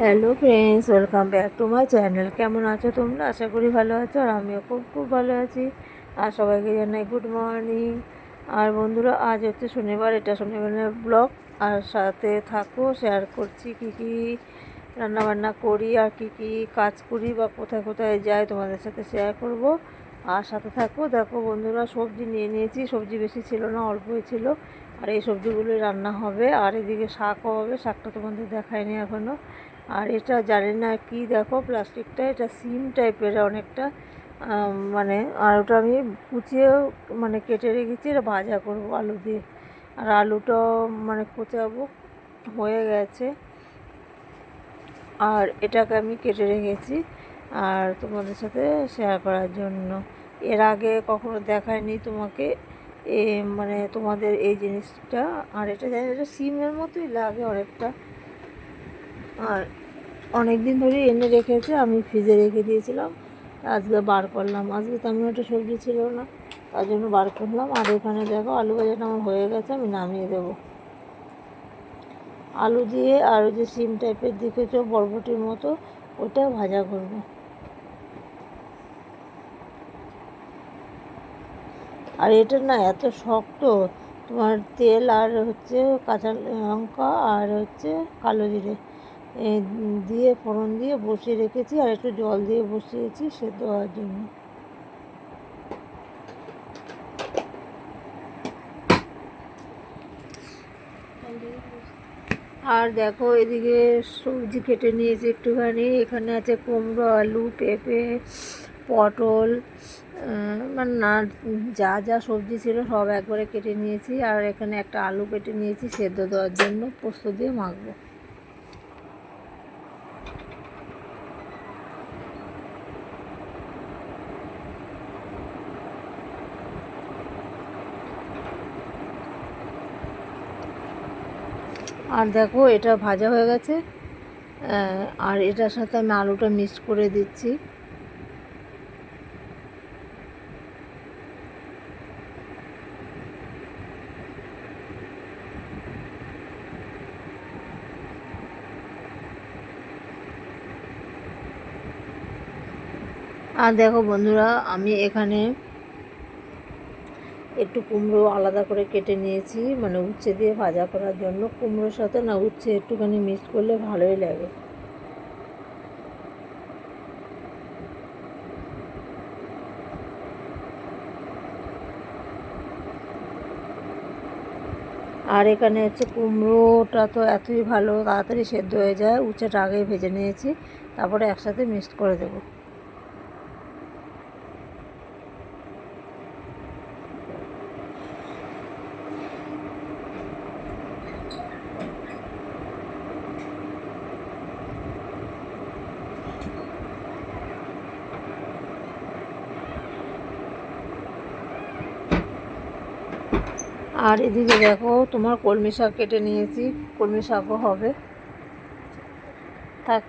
Hello friends welcome back to my channel কেমন আছো তোমরা? আশা করি ভালো আছো আর আমিও খুব খুব ভালো আছি। আর সবাইকে জানাই গুড মর্নিং আর বন্ধুরা, আজ হচ্ছে শনিবার, এটা শনিবারের ব্লগ আর সাথে থাকো শেয়ার করছি কি কি রান্নাবান্না করি আর কি কি কাজ করি বা কোথায় কোথায় যাই তোমাদের সাথে শেয়ার করব। আর সাথে থাকো, দেখো বন্ধুরা, সবজি নিয়ে নিয়েছি। সবজি বেশি ছিল না, অল্পই ছিল। আর এই সবজিগুলোই রান্না হবে। আর এদিকে শাকও হবে, শাকটা তোমাদের দেখায়নি এখনও আর এটা জানি না কি দেখো, প্লাস্টিকটা, এটা সিম টাইপের অনেকটা মানে আর ওটা আমি কুচিয়ে মানে কেটে রেখেছি, এটা ভাজা করব আলু দিয়ে। আর আলুটাও মানে কোচাবো, হয়ে গেছে। আর এটাকে আমি কেটে রেখেছি, আর তোমাদের সাথে শেয়ার করার জন্য। এর আগে কখনো দেখায়নি তোমাকে, এ মানে তোমাদের এই জিনিসটা। আর এটা জানি এটা সিমের মতোই লাগে অনেকটা। অনেক দিন ধরেই এনে রেখেছে, আমি ফ্রিজে রেখে দিয়েছিলাম। আজকে বার করলাম। আজকে তেমন একটা সবজি ছিল না, তার জন্য বার করলাম। আর এখানে দেখো আলু ভাজাটা আমার হয়ে গেছে, আমি নামিয়ে দেবো। আলু দিয়ে আর যে সিম টাইপের দেখেছ, বরবটির মতো, ওটা ভাজা করব। আর এটা না এত শক্ত, তোমার তেল আর হচ্ছে কাঁচা লঙ্কা আর হচ্ছে কালো জিরে। দিয়ে ফোড়ন দিয়ে বসিয়ে রেখেছি আর একটু জল দিয়ে বসিয়েছি সেদ্ধ হওয়ার জন্য। আর দেখো এদিকে সবজি কেটে নিয়েছি একটুখানি, এখানে আছে কুমড়ো, আলু, পেঁপে, পটল মানে না, যা যা সবজি ছিল সব একবারে কেটে নিয়েছি। আর এখানে একটা আলু কেটে নিয়েছি সেদ্ধ দেওয়ার জন্য, পোস্ত দিয়ে মাখবো। আর দেখো, এটা ভাজা হয়ে গেছে। আর এটার সাথে আমি আলুটা মিক্স করে দিচ্ছি। আর দেখো বন্ধুরা, আমি এখানে একটু কুমড়ো আলাদা করে কেটে নিয়েছি মানে উচ্ছে দিয়ে ভাজা করার জন্য। কুমড়োর সাথে না উচ্ছে একটুখানি মিক্স করলে ভালোই লাগে। আর এখানে হচ্ছে কুমড়োটা তো এতই ভালো, তাড়াতাড়ি সেদ্ধ হয়ে যায়। উচ্ছেটা আগেই ভেজে নিয়েছি, তারপরে একসাথে মিক্সড করে দেবো। আর এদিকে দেখো তোমার কলমি শাক কেটে নিয়েছি। কলমি শাকও হবে। থাক।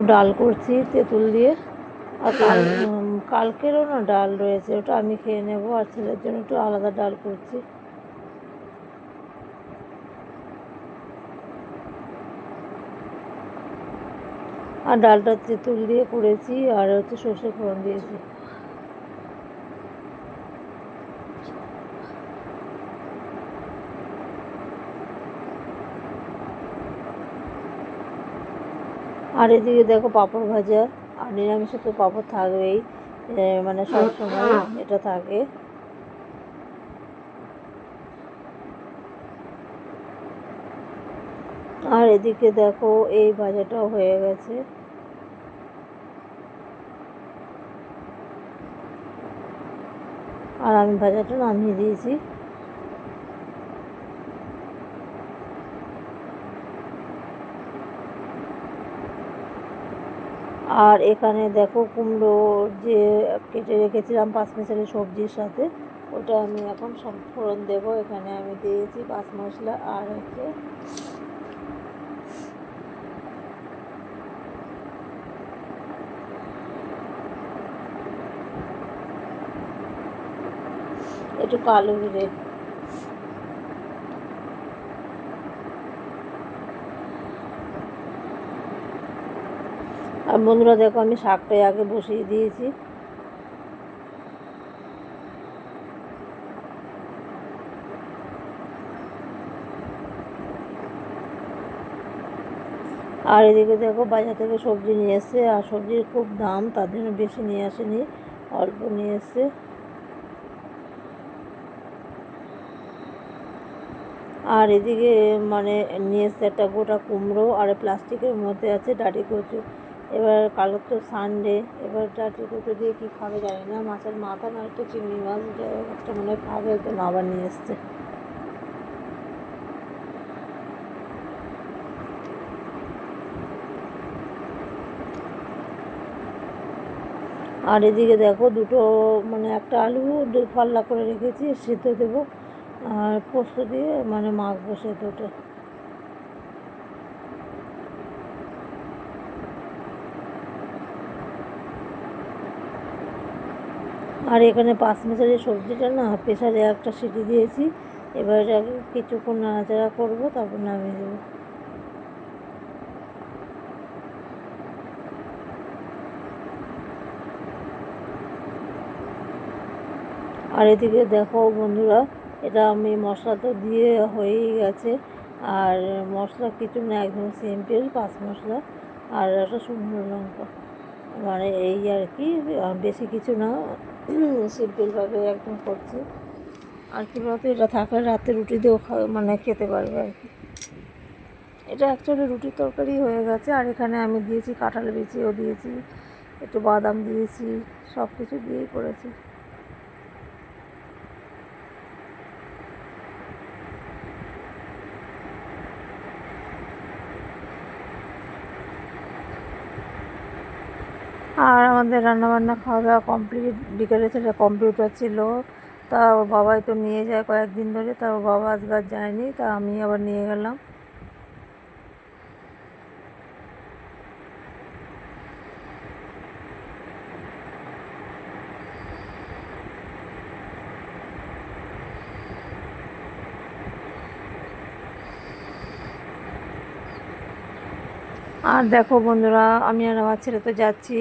ডাল করছি তেঁতুল দিয়ে। আর কাল কালকেরও না ডাল রয়েছে ওটা আমি খেয়ে নেব আর ছেলের জন্য একটু আলাদা ডাল করছি। আর ডালটা তেঁতুল দিয়ে করেছি আর হচ্ছে সর্ষে ফোড়ন দিয়েছি। আর এদিকে দেখো পাঁপড় ভাজা আর নিরামিষে তো পাঁপড় থাকবেই মানে সবসময় এটা থাকে। আর এদিকে দেখো, এই ভাজাটাও হয়ে গেছে। আর আমি ভাজাটা নামিয়ে দিয়েছি। আর এখানে দেখো কুমড়ো যে কেটে রেখেছিলাম পাঁচমিশালি সবজির সাথে, ওটা আমি এখন ফোড়ন দেবো। এখানে আমি দিয়েছি পাঁচ মশলা আর হচ্ছে একটু কালো ঘিরে আর বন্ধুরা দেখো আমি শাকটাই আগে বসিয়ে দিয়েছি। আর এদিকে দেখো বাজার থেকে সবজি নিয়ে এসছে, আর সবজির খুব দাম, তার জন্য বেশি নিয়ে আসেনি, অল্প নিয়ে এসছে। আর এদিকে মানে নিয়ে এসছে একটা গোটা কুমড়ো আর প্লাস্টিকের মধ্যে আছে ডাটি কচু। এবার কালো তো সানডে এবার ডাটি কচু দিয়ে কী খাবে জানি না। মাছের মাথা না একটু চিংড়ি মাছ একটা মনে খাবে তো আবার নিয়ে এসছে। আর এদিকে দেখো দুটো মানে একটা আলু, দুই পাল্লা করে রেখেছি, সেদ্ধ দেবো। আর পোস্ত দিয়ে মানে মাখবো সেদ্ধটা আর এখানে পাঁচ মেশালি সবজিটা না প্রেশারে একটা সিটি দিয়েছি। এবার এটাকে কিছুক্ষণ নাড়াচাড়া করব, তারপর নামিয়ে দেবো। আর এদিকে দেখো বন্ধুরা এটা আমি মশলা তো দিয়ে হয়েই গেছে। আর মশলা কিছু না, একদম সিম্পল পাঁচ মশলা আর একটা শুকনো লঙ্কা। মানে এই আর কি বেশি কিছু না। সিম্পলভাবে একদম করছি। আর কি বলতো, এটা থাকলে রাতে রুটি দিয়েও মানে খেতে পারবে আর কি। এটা অ্যাকচুয়ালি রুটির তরকারি হয়ে গেছে। আর এখানে আমি দিয়েছি কাঁঠাল বিচিও দিয়েছি, একটু বাদাম দিয়েছি সব কিছু দিয়েই করেছি আর আমাদের রান্নাবান্না খাওয়া দাওয়া কমপ্লিট বিকেলে সেটা কম্পিউটার ছিল। তা ওর বাবাই তো নিয়ে যায় কয়েকদিন ধরে, তা ওর বাবা আজকাল যায়নি, তা আমি আবার নিয়ে গেলাম। আর দেখো বন্ধুরা, আমি আর আমার ছেলে তো যাচ্ছি।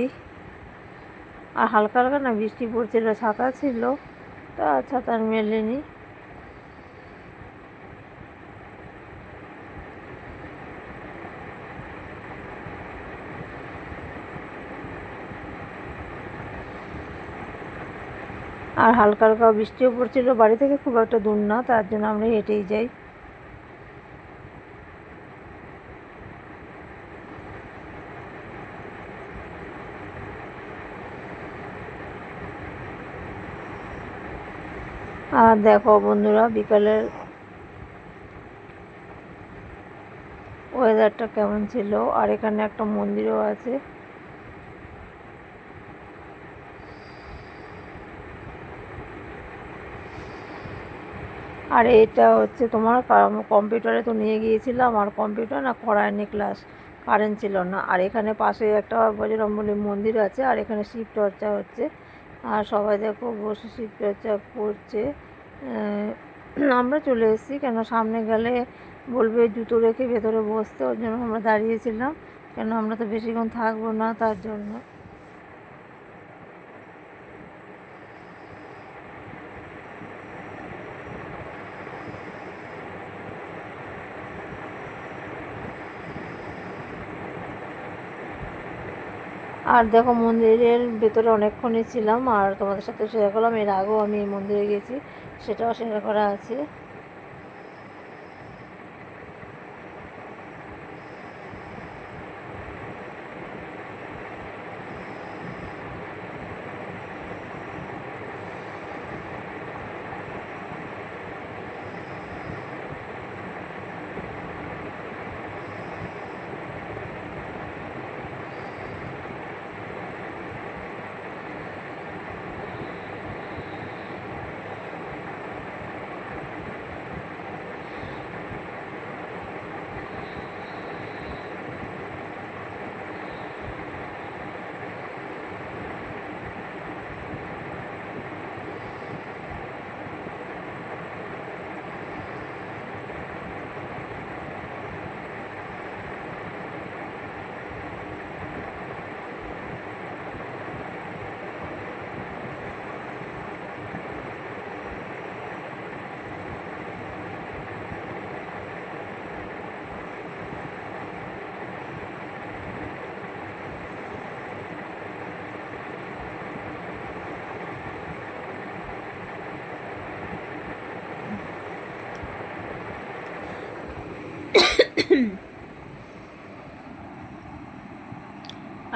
আর হালকা হালকা না বৃষ্টি পড়ছিল, ছাতা ছিল। তা ছাতা মেলেনি। আর হালকা হালকা বৃষ্টিও পড়ছিল, বাড়ি থেকে খুব একটা দূর না, তার জন্য আমরা হেঁটেই যাই। আর দেখো বন্ধুরা, বিকালের ওয়েদারটা কেমন ছিল, আর এখানে একটা মন্দিরও আছে। আর এটা হচ্ছে তোমার কম্পিউটারে তো নিয়ে গিয়েছিলাম, আর কম্পিউটার না করায়নি ক্লাস কারেন্ট ছিল না। আর এখানে পাশে একটা বজরম্বলী মন্দির আছে, আর এখানে শিব চর্চা হচ্ছে। আর সবাই দেখো বসে শিব চর্চা করছে। আমরা চলে এসেছি কেন সামনে গেলে বলবে জুতো রেখে ভেতরে বসতে, ওর জন্য আমরা দাঁড়িয়েছিলাম। কেন আমরা তো বেশিক্ষণ থাকব না তার জন্য। আর দেখো মন্দিরের ভেতরে অনেকক্ষণই ছিলাম আর তোমাদের সাথে শেয়ার করলাম। এর আগেও আমি এই মন্দিরে গেছি সেটাও শেয়ার করা আছে।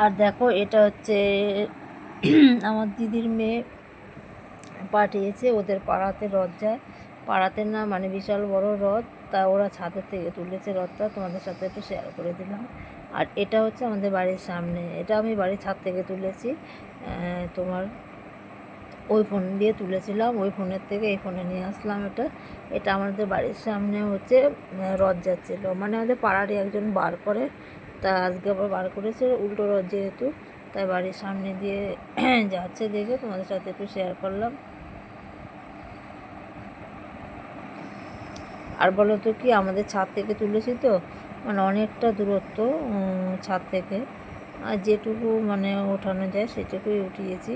আর দেখো, এটা হচ্ছে, আমার দিদির মেয়ে পাঠিয়েছে ওদের পাড়াতে রথ যায় পাড়াতে না মানে বিশাল বড় রথ, তা ওরা ছাদের থেকে তুলেছে রথটা, তোমাদের সাথে একটু শেয়ার করে দিলাম। আর এটা হচ্ছে আমাদের বাড়ির সামনে, এটা আমি বাড়ির ছাদ থেকে তুলেছি। তোমার ওই ফোন দিয়ে তুলেছিলাম, ওই ফোনের থেকে এই ফোনে নিয়ে আসলাম এটা। এটা আমাদের বাড়ির সামনে হচ্ছে রথ যাচ্ছিল। মানে আমাদের পাড়ারই একজন বার করে, তা আজকে আবার বার করেছে, উল্টো রথ যেহেতু, তাই বাড়ির সামনে দিয়ে যাচ্ছে দেখে তোমাদের সাথে একটু শেয়ার করলাম। আর বলো তো কি, আমাদের ছাদ থেকে তুলেছি তো মানে অনেকটা দূরত্ব ছাদ থেকে। আর যেটুকু মানে ওঠানো যায়, সেটুকুই উঠিয়েছি।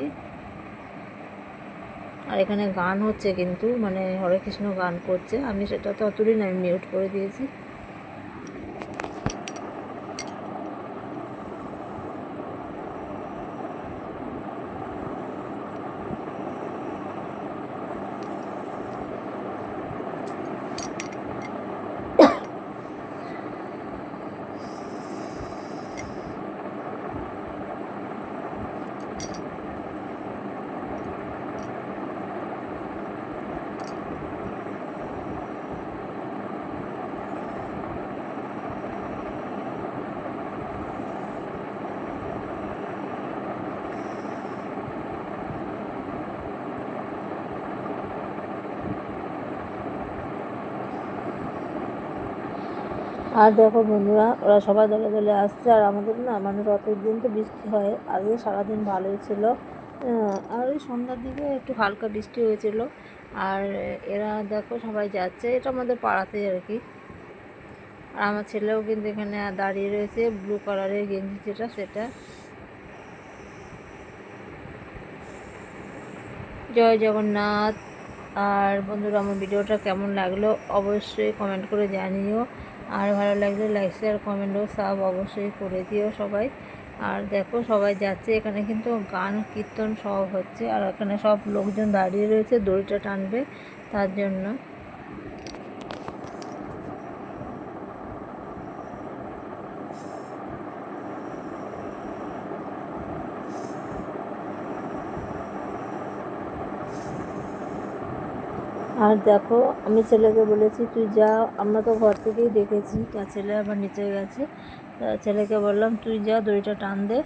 আর এখানে গান হচ্ছে কিন্তু মানে হরে কৃষ্ণ গান করছে। আমি সেটা তো অতদিন আমি মিউট করে দিয়েছি। আর দেখো বন্ধুরা, ওরা সবাই দলে দলে আসছে আর আমাদের না মানে রথের দিন তো বৃষ্টি হয়, আজকে সারাদিন ভালোই ছিল। আর ওই সন্ধ্যার দিকে একটু হালকা বৃষ্টি হয়েছিল। আর এরা দেখো সবাই যাচ্ছে, এটা আমাদের পাড়াতেই আর কি। আর আমার ছেলেও কিন্তু এখানে দাঁড়িয়ে রয়েছে ব্লু কালারের গেঞ্জি যেটা, সেটা। জয় জগন্নাথ। আর বন্ধুরা, আমার ভিডিওটা কেমন লাগল অবশ্যই কমেন্ট করে জানিও। আর ভালো লাগলে লাইক শেয়ার কমেন্টও সাব অবশ্যই করে দিও সবাই। আর দেখো সবাই যাচ্ছে, এখানে কিন্তু গান, কীর্তন সব হচ্ছে। আর এখানে সব লোকজন দাঁড়িয়ে রয়েছে, দড়িটা টানবে তার জন্য। আর দেখো, আমি ছেলেকে বলেছি, তুই যা, আমরা তো ঘর থেকেই দেখেছি। তার ছেলে আবার নিচে গেছে। তা ছেলেকে বললাম, তুই যা, দড়িটা টান দে।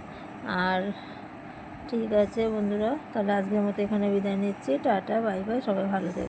আর ঠিক আছে বন্ধুরা, তাহলে আজকের মতো এখানে বিদায় নিচ্ছি। টাটা, বাই বাই, সবাই ভালো থেকো।